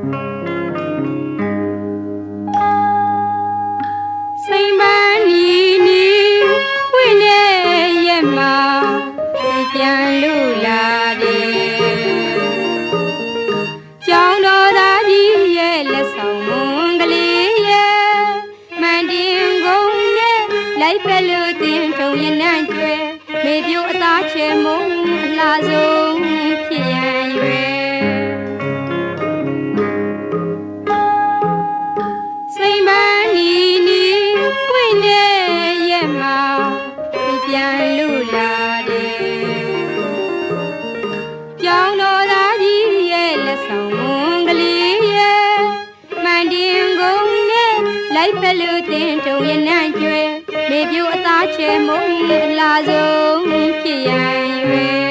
စိမ်ပန်းနီနီဝိနေရဲ့မှာပြန်လို့လာတယ်ကြောင်တော်သားကြီးရဲ့လက်ဆောင်မွန်ကလေးရဲ့မန်တင်ကုန်နဲ့လိုက်ပဲလို့တင်ထုံရင်နှံ့ကျွဲမေပြိုအသားချေမုံအလားဆုံးဖြစ်ရန်ရွယ် ဖက်လို့တင်ထုံရင်နှံ့ကျွဲမေပြိုအသားချေမုံအလားဆုံးဖြစ်ရန်ရွယ်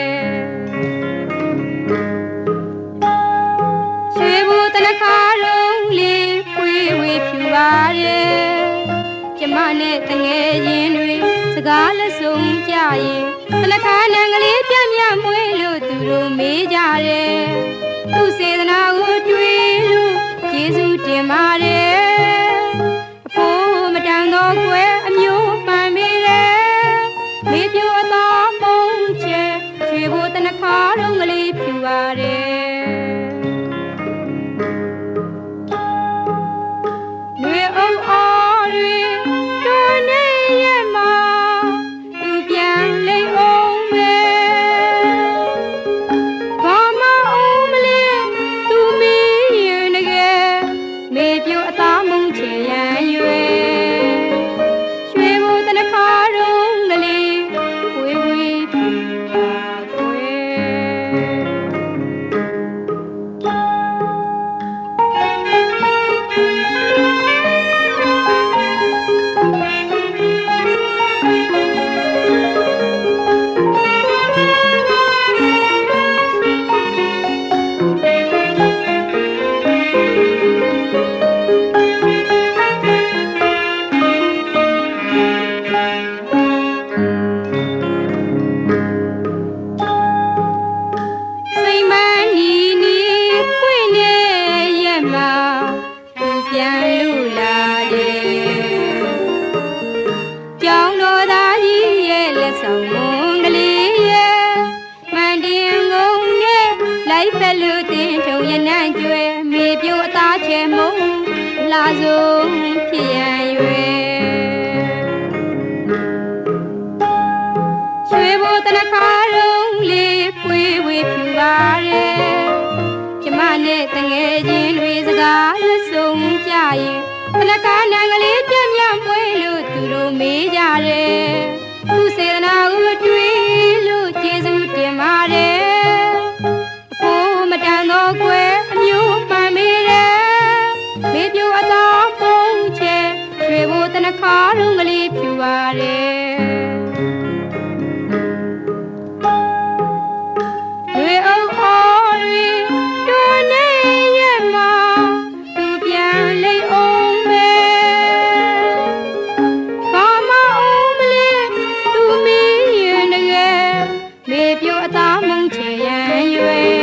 ရွှေဘူတနခါရုံးလေးဖွေးဝေဖြူပါတယ်ကျမနဲ့တငယ်ချင်းတွေစကားလက်ဆုံးကြရင်တနခါနံကလေးပြန့်ပြန့်မွေးလို့သူတို့မေးကြတယ် လိုက်ဖက်လို့တင်ထုံရနံ့ကျွဲမေပြိုအသားချေမုံလာဆုံးဖြစ်ရန်ရွယ်ရွှေဘိုတနခါရုံးလေးဖွေးဝေဖြူပါတယ်ကျမနဲ့တငယ်ချင်းတွေစကားလက်ဆုံးကြရင်တနခါနံကလေးပြန့်ပြန့်မွေးလို့သူတို့မေးကြတယ်သူစေ သူမီးရင်